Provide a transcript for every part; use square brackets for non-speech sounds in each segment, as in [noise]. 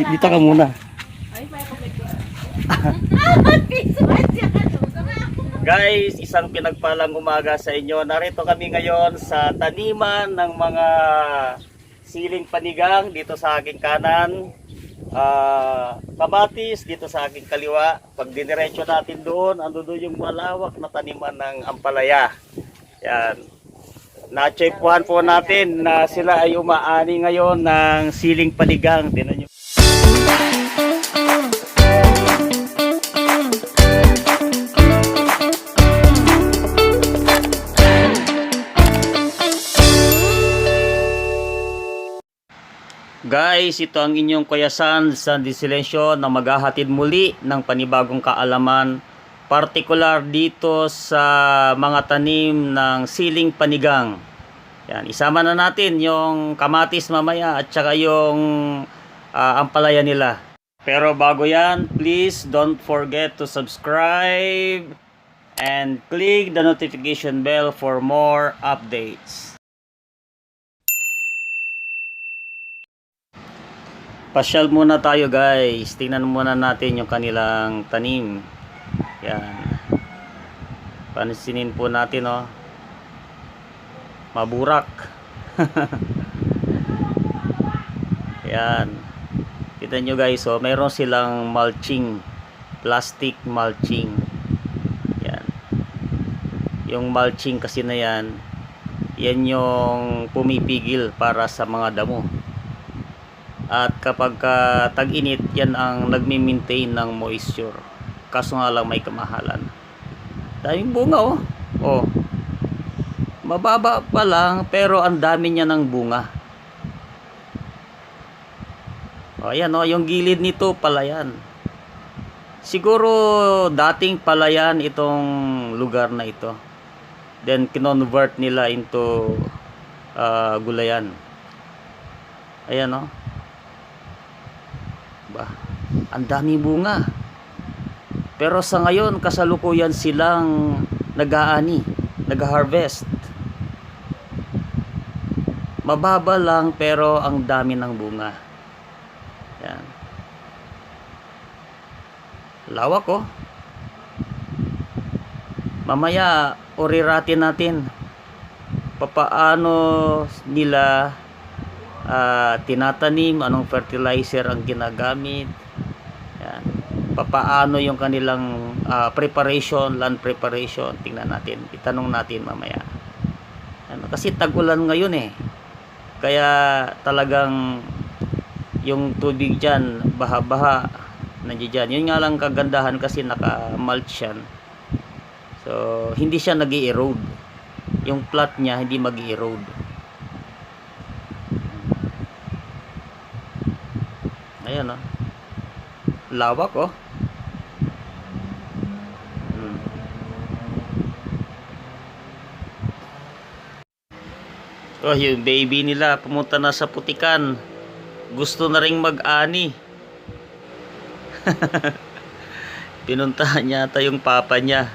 Dito ka muna. Guys, isang pinagpalang umaga sa inyo. Narito kami ngayon sa taniman ng mga siling panigang dito sa aking kanan. Ah, kamatis dito sa aking kaliwa. Pag diniretso natin doon, ando doon yung malawak na taniman ng ampalaya. Yan. Na-checkpuan po natin na sila ay umaani ngayon ng siling panigang. Tinan nyo. Guys, ito ang inyong kuyasan sa Disilensyo na maghahatid muli ng panibagong kaalaman partikular dito sa mga tanim ng siling panigang. Yan, isama na natin yung kamatis mamaya at saka yung ah, ampalaya nila. Pero bago yan, please don't forget to subscribe and click the notification bell for more updates. Pasyal muna tayo guys. Tingnan muna natin yung kanilang tanim. Yan. Pansinin po natin oh. Maburak. [laughs] Yan. Kita nyo guys oh, meron silang mulching. Plastic mulching. Yan. Yung mulching kasi na yan, yan yung pumipigil para sa mga damo. At kapag ka tag-init, yan ang nagmi-maintain ng moisture. Kaso nga lang may kamahalan. Daming bunga oh. Oh. Mababa pa lang pero ang dami niya ng bunga. Oh, ayan oh, yung gilid nito palayan. Siguro dating palayan itong lugar na ito. Then kinonvert nila into ah, gulayan. Ayan oh. Ba, ang dami bunga. Pero sa ngayon, kasalukuyan silang nag-aani, nag-harvest. Mababa lang pero ang dami ng bunga. Yan. Lawak oh. Mamaya, oriratin natin papaano nila ah, tinatanim, anong fertilizer ang ginagamit. Yan. Papaano yung kanilang ah, preparation, land preparation. Tingnan natin, itanong natin mamaya. Ano, kasi tag-ulan ngayon eh. Kaya talagang yung tubig dyan, baha-baha, nandiyan. Yun nga lang kagandahan kasi naka-mulch yan. So, hindi siya nag erode Yung plat niya hindi mag erode Ayan oh. Lawak oh. Hmm. Oh, yung baby nila pumunta na sa putikan. Gusto na ring mag-ani. [laughs] Pinuntahan niya ata yung papa niya.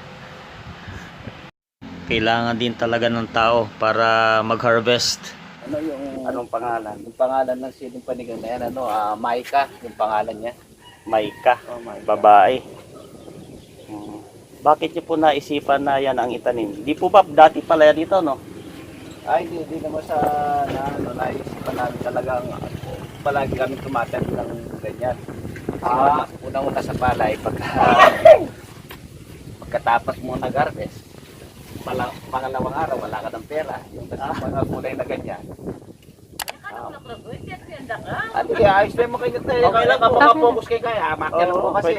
Kailangan din talaga ng tao para mag-harvest. Ano yung Anong pangalan? yung pangalan ng siling panigang na yan? Ano, ah, Maika, yung pangalan niya. Maika. Oh, Maika. Babae. Hmm. Bakit niyo po naisipan na yan ang itanim? Di po ba dati pala yan dito, no? Ay, hindi, hindi naman sa na, ano, naisipan namin talagang palagi kami tumatanim ng ganyan. Ah, unang-una sa palay, pagka, pagkatapos mo nag-harvest, pala, pangalawang araw, wala ka ng pera. Yung kasi mga kulay na ganyan. Ano kaya, ayos mo kayo tayo. Okay lang, kapag makapokus kayo kaya, hamakyan mo kasi.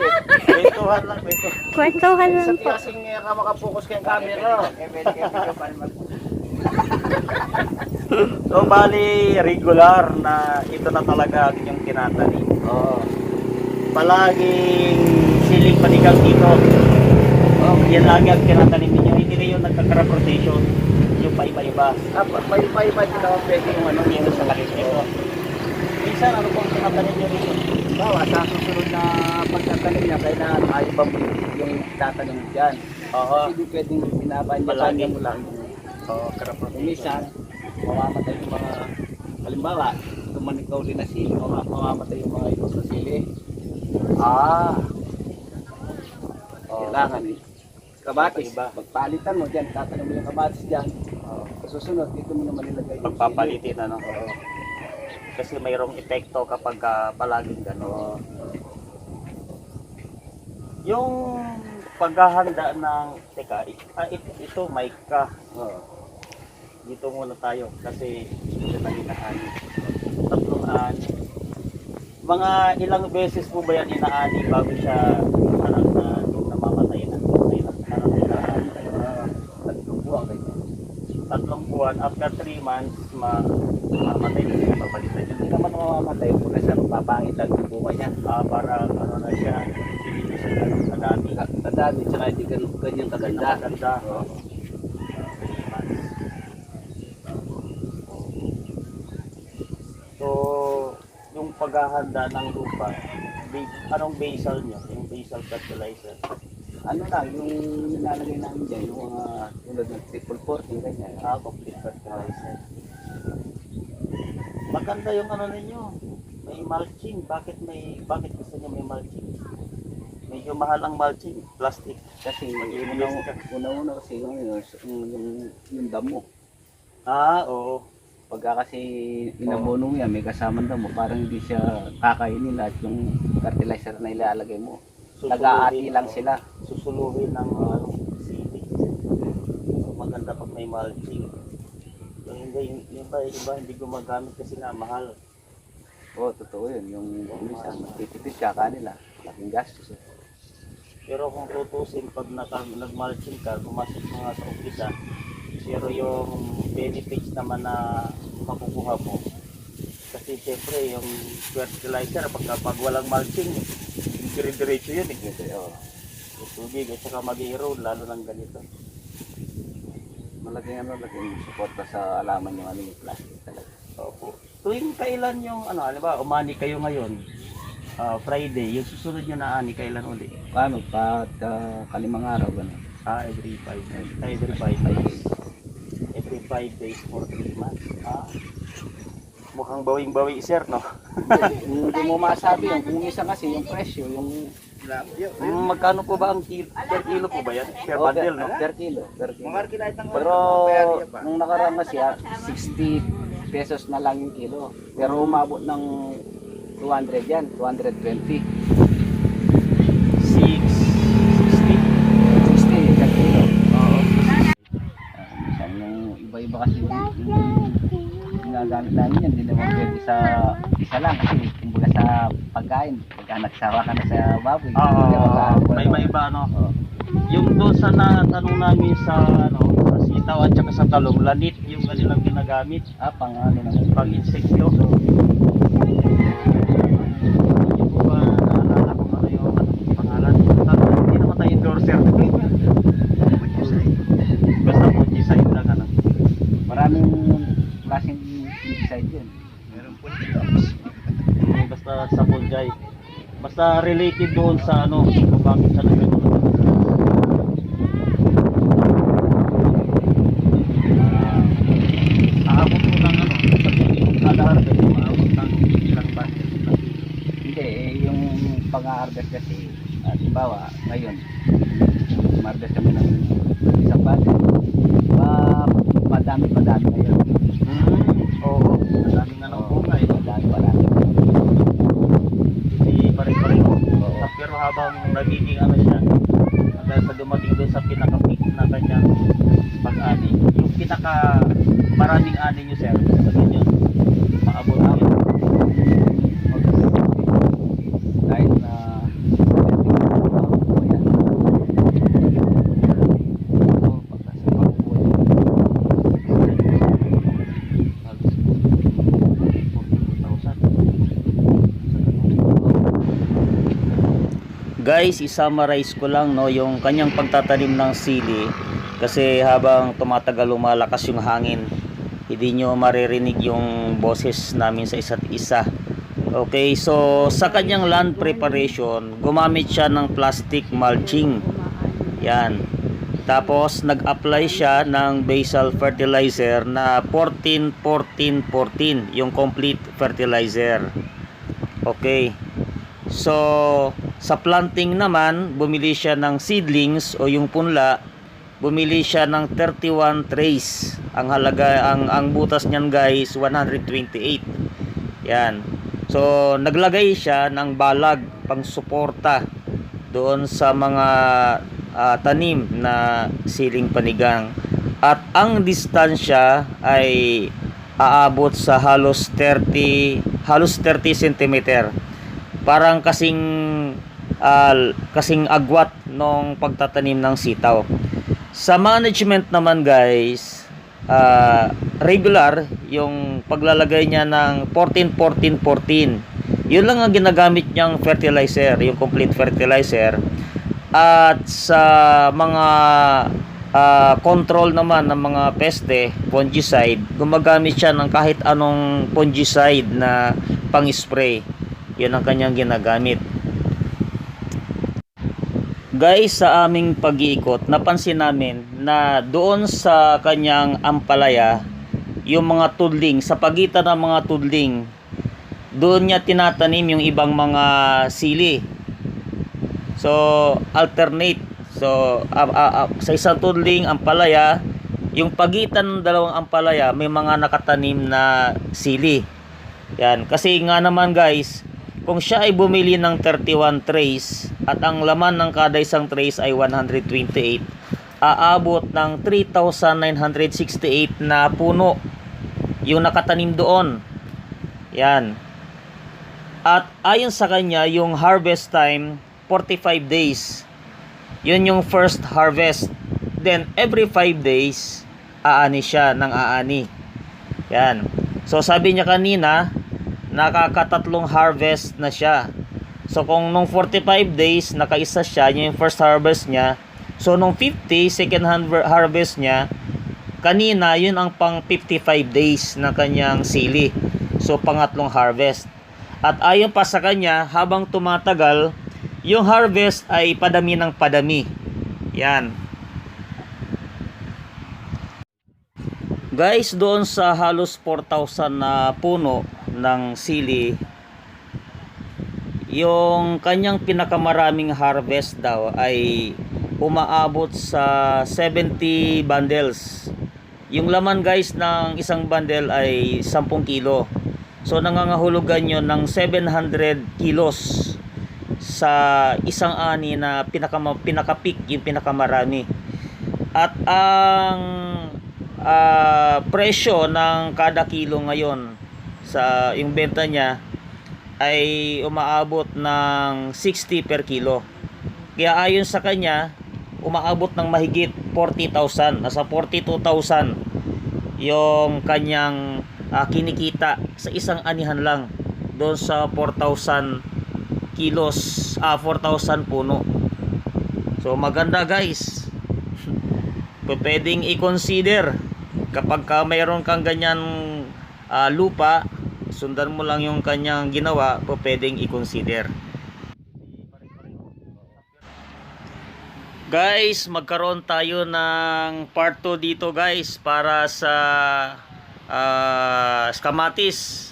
Kwentuhan lang, kwentuhan. Kwentuhan Sa lang po. tiyasing nga ka makapokus kayong camera. [laughs] So, bali, regular na ito na talaga ang inyong tinatanim. Oo. Palaging siling panigang dito. Oh, yan lagi ang tinatanim ninyo. Hindi na yung nagka-crop rotation. Yung paiba-iba. Ah, pa- may may may din naman pwede yung ano Dito sa lalis nito. Minsan, ano pong tinatanim nyo dito? Bawa sa susunod na pagtatanim niya, kailangan ayaw ba yung tatanim dyan. Oo. Kasi di pwedeng niya mo lang yung Oo, crop Minsan, mamamatay yung mga, halimbawa, itong manikaw din na sili, mamamatay yung mga ito sa sili. Ah. Oh. Kailangan eh. Kamatis, pagpalitan mo dyan, tatanong mo yung kamatis dyan. Oh. Susunod, dito mo naman nilagay yung Pagpapalitin ano. Oo. Kasi mayroong epekto kapag ah, palaging gano'n. Yung paghahanda ng teka, ah, ito, ito mic ka. Dito muna tayo kasi ito na inaani. Tatlong ani. Mga ilang beses po ba yan inaani bago siya parang na namamatay na? Na- parang inaani. Ah, tatlong buwan. Tatlong buwan, after 3 months, ma mamatay na siya, papalitan niya. Hindi naman mamamatay kung nasa papangit lang yung bunga niya. Ah, parang ano na siya, hindi siya ganun kadami. Kadami, tsaka hindi ganun kanyang kaganda. Maganda. Oo. So, yung paghahanda ng lupa, ba- anong basal nyo? Yung basal fertilizer. Ano lang, yung nilalagay namin dyan, yung mga tulad ng triple 40, ganyan. Ah, complete fertilizer. Maganda yung ano ninyo. May mulching. Bakit may bakit gusto niyo may mulching? Medyo mahal ang mulching, plastic. Kasi una-una kasi yung, yung, yung, yung damo. Ah, oo. Pagka kasi inabono mo yan, may kasamang damo, parang hindi siya kakainin lahat yung fertilizer na ilalagay mo. Nag-aati lang sila. Susuluhin ng ano, sili. So, maganda pag may mulching. Yung yung iba, iba hindi gumagamit kasi nga mahal. Oo, totoo yun. Yung minsan, matitipid ka kanila. Laking gastos. eh. Pero kung tutusin, pag naka, nag-mulching ka, pumasok mo nga sa umpisa, pero yung benefits naman na makukuha mo, kasi siyempre yung fertilizer, pag, pag walang mulching, dire-diretso yun eh. Kasi. Yung tubig at saka mag-erode, lalo ng ganito. Malaking ano, malaking suporta sa alaman yung ano yung plastic talaga. Tuwing kailan yung, ano, ba, umani kayo ngayon, ah, Friday, yung susunod nyo na ani, kailan uli? Paano? Pag uh, kalimang araw, gano'n. Ah, every 5 days. Every 5 days. Every 5 days for 3 months. Ah. Mukhang bawing-bawi, sir, no? Hindi mo masabi yung kung isa kasi yung presyo, yung Mm, magkano po ba ang kilo? Per kilo po ba yan? Per bundle, no? Per kilo, per kilo. Pero nung nakaraan kasi ah, 60 pesos na lang yung kilo. Pero umabot ng 200 yan, 220. 6, 60. 60 per kilo. Oo. Minsan yung iba-iba kasi yung, ginagamit namin yan, hindi naman pwede sa isa lang kasi kumbaga sa pagkain, pagka nagsawa ka na sa baboy. Oo. May maiba, no? Oo. Yung doon sa natanong namin sa, ano, sa sitaw at saka sa talong, lanit yung kanilang ginagamit. Ah, pang ano naman. pag insekto. Hindi ko ba naalala kung ano yung ano, pangalan. Hindi naman tayo endorser. Basta fungicide lang ano. Maraming klaseng yun. Meron Basta sa fungi. Basta related doon sa ano, kung bakit siya nagano. Aabot mo ng ano, sa kada harvest, maabot ng ilang basket. Hindi, eh, yung pang-harvest kasi, uh, halimbawa, ngayon, harvest kami ng isang bate. Pa, padami, padami ngayon. Hmm, oo. Madaming nga ng bunga eh. Padami, padami. Hindi pare-pareho. Oo. At Pero habang nagiging ano siya, hanggang sa dumating doon sa pinaka-peak na kanyang pag-ani, yung pinaka maraming ani nyo sir, sa ganyan, maabot na yun. Kahit na, yan. Ito, pagka sa pagbuhay. Guys, i-summarize ko lang no yung kanyang pagtatanim ng sili kasi habang tumatagal lumalakas yung hangin, hindi nyo maririnig yung boses namin sa isa't isa. Okay, so sa kanyang land preparation, gumamit siya ng plastic mulching. Yan. Tapos nag-apply siya ng basal fertilizer na 14 14 14, yung complete fertilizer. Okay. So, sa planting naman, bumili siya ng seedlings o yung punla, bumili siya ng 31 trays. Ang halaga ang ang butas niyan guys 128. Yan. So, naglagay siya ng balag pang suporta doon sa mga ah, tanim na siling panigang. At ang distansya ay aabot sa halos 30 halos 30 cm. Parang kasing ah, kasing agwat nung pagtatanim ng sitaw. Sa management naman guys, ah, regular yung paglalagay niya ng 14 14 14. Yun lang ang ginagamit niyang fertilizer, yung complete fertilizer. At sa mga ah, control naman ng mga peste, fungicide, gumagamit siya ng kahit anong fungicide na pang-spray. Yun ang kanyang ginagamit. Guys, sa aming pag-iikot, napansin namin na doon sa kanyang ampalaya, yung mga tudling, sa pagitan ng mga tudling, doon niya tinatanim yung ibang mga sili. So, alternate. So, ah, ah, ah, sa isang tudling, ampalaya, yung pagitan ng dalawang ampalaya, may mga nakatanim na sili. Yan. Kasi nga naman guys, kung siya ay bumili ng 31 trays at ang laman ng kada isang trays ay 128, aabot ng 3,968 na puno yung nakatanim doon. Yan. At ayon sa kanya, yung harvest time, 45 days. Yun yung first harvest. Then, every 5 days, aani siya ng aani. Yan. So, sabi niya kanina, nakakatatlong harvest na siya. So, kung nung 45 days, nakaisa siya, yun yung first harvest niya. So, nung 50, second har- harvest niya, kanina, yun ang pang 55 days ng kanyang sili. So, pangatlong harvest. At ayon pa sa kanya, habang tumatagal, yung harvest ay padami ng padami. Yan. Guys, doon sa halos 4,000 na puno ng sili, yung kanyang pinakamaraming harvest daw ay umaabot sa 70 bundles. Yung laman guys ng isang bundle ay 10 kilo. So nangangahulugan yon ng 700 kilos sa isang ani na pinaka pinaka-peak yung pinakamarami. At ang ah, presyo ng kada kilo ngayon sa yung benta niya ay umaabot ng 60 per kilo. Kaya ayon sa kanya, umaabot ng mahigit 40,000, nasa 42,000 yung kanyang ah, kinikita sa isang anihan lang doon sa 4,000 kilos, ah 4,000 puno. So maganda guys. [laughs] Pwedeng i-consider kapag ka mayroon kang ganyan ah, lupa, sundan mo lang yung kanyang ginawa, pwedeng i-consider. Guys, magkaroon tayo ng part 2 dito guys para sa ah, kamatis.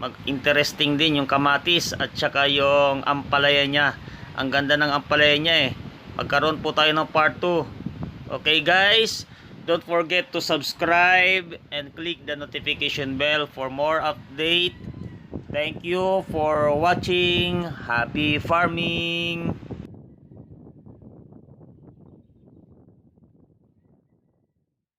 Mag interesting din yung kamatis at saka yung ampalaya niya. Ang ganda ng ampalaya niya eh. Magkaroon po tayo ng part 2. Okay guys, don't forget to subscribe and click the notification bell for more update. Thank you for watching. Happy farming.